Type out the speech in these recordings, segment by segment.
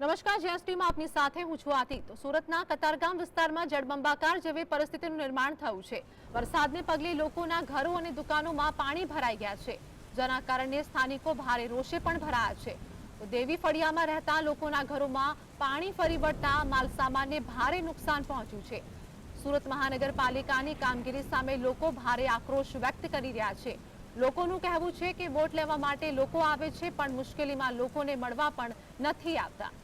નમસ્કાર જીએસટીમાં આપની સાથે હું છું આથી તો સુરતના કતારગામ વિસ્તારમાં જળબંબાકાર જેવી પરિસ્થિતિનું નિર્માણ થયું છે. વરસાદને પગલે લોકોના ઘરો અને દુકાનોમાં પાણી ભરાઈ ગયા છે. જેના કારણે સ્થાનિકો ભારે રોષે પણ ભરાયા છે. દેવી ફળિયામાં રહેતા લોકોના ઘરોમાં પાણી ફરી વળતા માલસામાનને ભારે નુકસાન પહોંચ્યું છે. સુરત મહાનગરપાલિકાની કામગીરી સામે લોકો ભારે આક્રોશ વ્યક્ત કરી રહ્યા છે. લોકોનું કહેવું છે કે વોટ લેવા માટે લોકો આવે છે, પણ મુશ્કેલીમાં લોકોને મળવા પણ નથી આવતા.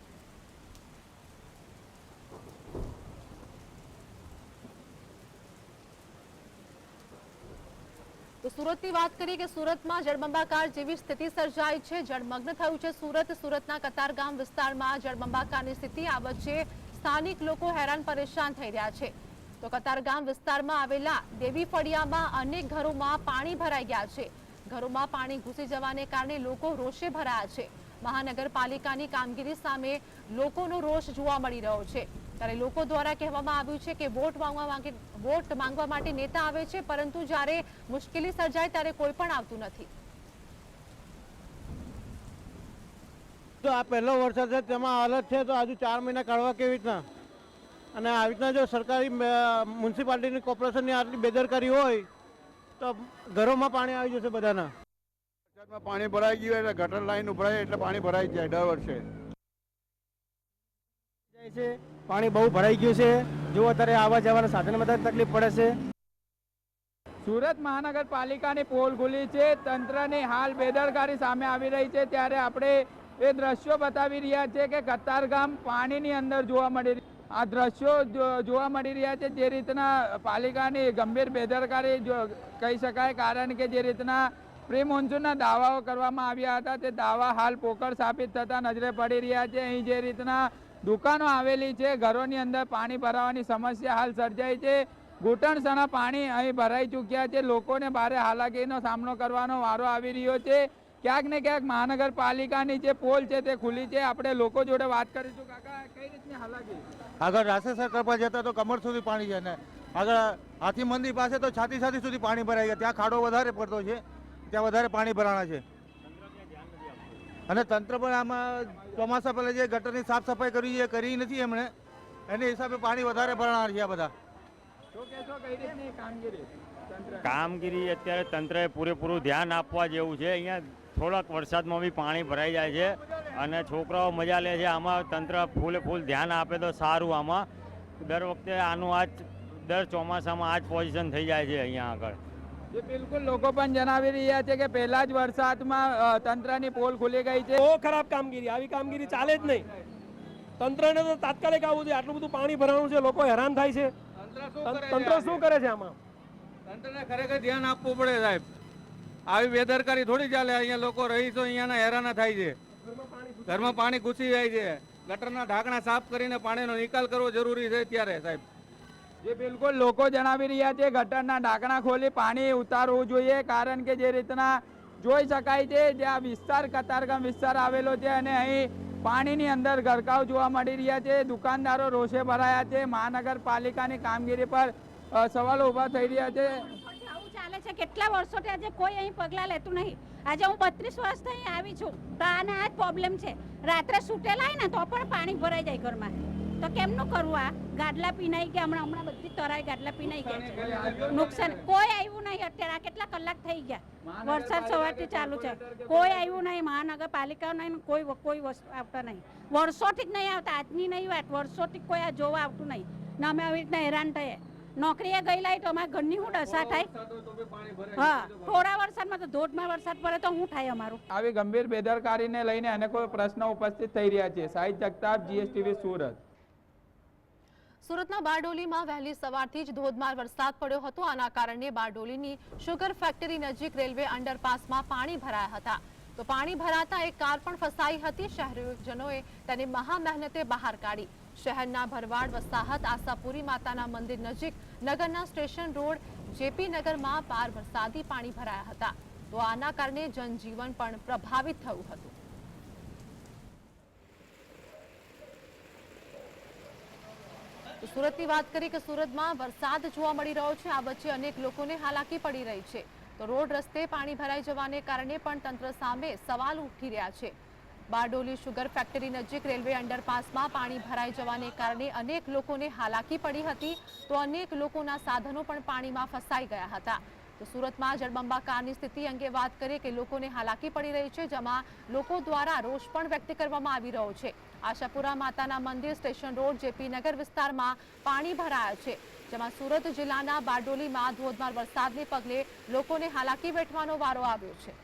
તો સુરતની વાત કરીએ કે સુરતમાં જળબંબાકાર જેવી સ્થિતિ સર્જાઈ છે. જળમગ્ન થયું છે સુરત. સુરતના કતારગામ વિસ્તારમાં જળબંબાકારની સ્થિતિ આ વચ્ચે સ્થાનિક લોકો હેરાન પરેશાન થઈ રહ્યા છે. તો કતારગામ વિસ્તારમાં આવેલા દેવી ફળિયામાં અનેક ઘરોમાં પાણી ભરાઈ ગયા છે. ઘરોમાં પાણી ઘૂસી જવાને કારણે લોકો રોષે ભરાયા છે. મહાનગરપાલિકાની કામગીરી સામે લોકોનો રોષ જોવા મળી રહ્યો છે. ત્યારે લોકો દ્વારા કહેવામાં આવ્યું છે કે વોટ માંગવા માંગે વોટ માંગવા માટે નેતા આવે છે પરંતુ જ્યારે મુશ્કેલી સર્જાય ત્યારે કોઈ પણ આવતું નથી. તો આ પહેલો વરસાદ છે તેમાં હાલત છે તો હજુ ચાર મહિના કાઢવા કેવી રીતના? અને આવી રીતના જો સરકારી મ્યુનિસિપાલિટીની કોર્પોરેશનની આટલી બેદરકારી હોય તો ઘરોમાં પાણી આવી જશે બધાના. વરસાદમાં પાણી ભરાઈ ગયું એટલે ગટર લાઈન ઉભરાય એટલે પાણી ભરાઈ જાય દર વર્ષે. છે. પાણી બહુ ભરાઈ ગયું છે. જો અત્યારે આવવા જવાના સાધન વધારે તકલીફ પડે છે. સુરત મહાનગરપાલિકાની પોલ ખુલી છે. તંત્રની હાલ બેદરકારી સામે આવી રહી છે. ત્યારે આપણે એ દ્રશ્યો બતાવી રહ્યા છે કે કતારગામ પાણીની અંદર જોવા મળી આ દ્રશ્યો જોવા મળી રહ્યા છે જે રીતના પાલિકાની ગંભીર બેદરકારી કહી શકાય, કારણ કે જે રીતના પ્રી મોન્સૂનના દાવાઓ કરવામાં આવ્યા હતા, તે દાવા હાલ પોકળ સાબિત થતા નજરે પડી રહ્યા છે. અહીં જે રીતના દુકાનો આવેલી છે, ઘરોની અંદર પાણી ભરાવાની સમસ્યા હાલ સર્જાઈ છે. ઘૂંટણસણા પાણી અહીં ભરાઈ ચૂક્યા છે. લોકોને ભારે હાલાકીનો સામનો કરવાનો વારો આવી રહ્યો છે. ક્યાંક ને ક્યાંક મહાનગરપાલિકાની જે પોલ છે તે ખુલી છે. આપણે લોકો જોડે વાત કરીશું. કાકા, કઈ રીતની હાલાકી? આગળ રાજ્ય સરકાર પર જતા તો કમર સુધી પાણી છે ને આગળ હાથી મંદિર પાસે તો છાતી છાતી સુધી પાણી ભરાઈ ગયા. ત્યાં ખાડો વધારે પડતો છે. ત્યાં વધારે પાણી ભરાણા છે. અને તંત્ર પણ આમાં ચોમાસા પહેલાં જે ગટરની સાફ સફાઈ કરવી છે એ કરી નથી એમણે. એને હિસાબે પાણી વધારે ભરાણા છે આ બધા. કામગીરી અત્યારે તંત્રએ પૂરેપૂરું ધ્યાન આપવા જેવું છે. અહીંયા થોડાક વરસાદમાં બી પાણી ભરાઈ જાય છે અને છોકરાઓ મજા લે છે. આમાં તંત્ર ફૂલે ફૂલ ધ્યાન આપે તો સારું આમાં. દર વખતે આનું આ દર ચોમાસામાં આ જ પોઝિશન થઈ જાય છે અહીંયા આગળ. જે બિલકુલ લોકો પણ જણાવી રહ્યા છે કે પહેલા જ વરસાદમાં તંત્રની પોલ ખુલી ગઈ છે. બહુ ખરાબ કામગીરી આવી કામગીરી ચાલે જ નહીં. તંત્રને તો તાત્કાલિક આવવું જોઈએ. આટલું બધું પાણી ભરાણું છે લોકો હેરાન થાય છે. તંત્ર શું કરે છે આમાં? તંત્રને ખરેખર ધ્યાન આપવું પડે સાહેબ. આવી બેદરકારી થોડી ચાલે. અહીંયા લોકો રહીશો અહીંયાના હેરાન થાય છે. ઘરમાં પાણી ઘૂસી જાય છે. ગટરના ઢાંકણા સાફ કરીને પાણીનો નિકાલ કરવો જરૂરી છે અત્યારે સાહેબ. જે બિલકુલ લોકો જણાવી રહ્યા છે, ગટરના ઢાંકણા ખોલી પાણી ઉતારવું જોઈએ, કારણ કે જે રીતના જોઈ શકાય છે, જે આ વિસ્તાર કતારગામ વિસ્તાર આવેલો છે અને અહીં પાણીની અંદર ગરકાવ જોવા મળી રહ્યા છે, દુકાનદારો રોષે ભરાયા છે, મહાનગરપાલિકાની કામગીરી પર સવાલો ઊભા થઈ રહ્યા છે. ચાલે છે, કેટલા વર્ષોથી આજે કોઈ અહીં પગલાં લેતું નહીં. આજે હું બત્રીસ વર્ષથી અહીં આવી છું, તો આને આ જ પ્રોબ્લેમ છે. રાત્રે સૂટેલા હોય ને, તો પણ પાણી ભરાઈ જાય ઘરમાં. તો કેમનું કરવું આ? ગાડલા પીનાઈ ગયા હમણાં હમણાં બધી તરાઈ ગાડલા પીનાઈ ગયા છે. નુકસાન કોઈ આવ્યું નહીં અત્યારે આ કેટલા કલાક થઈ ગયા? વરસાદ સવારથી ચાલુ છે. કોઈ આવ્યું નહીં મહાનગરપાલિકા નહીં કોઈ કોઈ વસ્તુ આવતા નહીં. વર્ષોથી જ નહીં આવતા આજની નહીં વાત વર્ષોથી કોઈ આ જોવા આવતું નહીં. ને અમે આવી રીતના હેરાન થઈએ. નોકરીએ ગયેલા તો અમારા ઘરની શું દશા થાય? હા થોડા વરસાદમાં તો ધોધમાં વરસાદ પડે તો હું થાય અમારું? આવી ગંભીર બેદરકારીને લઈને અનેકો પ્રશ્નો ઉપસ્થિત થઈ રહ્યા છે. સાહિત્ય જગતાપ જીએસટીવી સુરત. સુરતના બારડોલીમાં વહેલી સવારથી જ ધોધમાર વરસાદ પડ્યો હતો. આના કારણે બારડોલીની શુગર ફેક્ટરી નજીક રેલવે અંડરપાસમાં પાણી ભરાયા હતા. તો પાણી ભરાતા એક કાર પણ ફસાઈ હતી. શહેરીજનોએ તેને મહા મહેનતે બહાર કાઢી. શહેરના ભરવાડ, વસાહત, આશાપુરી માતાના મંદિર નજીક નગરના સ્ટેશન રોડ, જેપી નગરમાં પાર વરસાદી પાણી ભરાયા હતા. તો આના કારણે જનજીવન પણ પ્રભાવિત થયું હતું. તો સુરતની વાત કરી કે સુરતમાં વરસાદ જોવા મળી રહ્યો છે. આ વચ્ચે અનેક લોકોને હાલાકી પડી રહી છે. તો રોડ રસ્તે પાણી ભરાઈ જવાને કારણે પણ તંત્ર સામે સવાલ ઉઠી રહ્યા છે. બારડોલી શુગર ફેક્ટરી નજીક રેલવે અંડરપાસમાં પાણી ભરાઈ જવાને કારણે અનેક લોકોને હાલાકી પડી હતી. તો અનેક લોકોના સાધનો પણ પાણીમાં ફસાઈ ગયા હતા. તો સુરતમાં જળબંબાકારની સ્થિતિ અંગે વાત કરીએ કે લોકોને હાલાકી પડી રહી છે, જેમાં લોકો દ્વારા રોષ પણ વ્યક્ત કરવામાં આવી રહ્યો છે. આશાપુરા માતાના મંદિર સ્ટેશન રોડ જેપી નગર વિસ્તારમાં પાણી ભરાયા છે, જેમાં સુરત જિલ્લાના બારડોલીમાં ધોધમાર વરસાદને પગલે લોકોને હાલાકી વેઠવાનો વારો આવ્યો છે.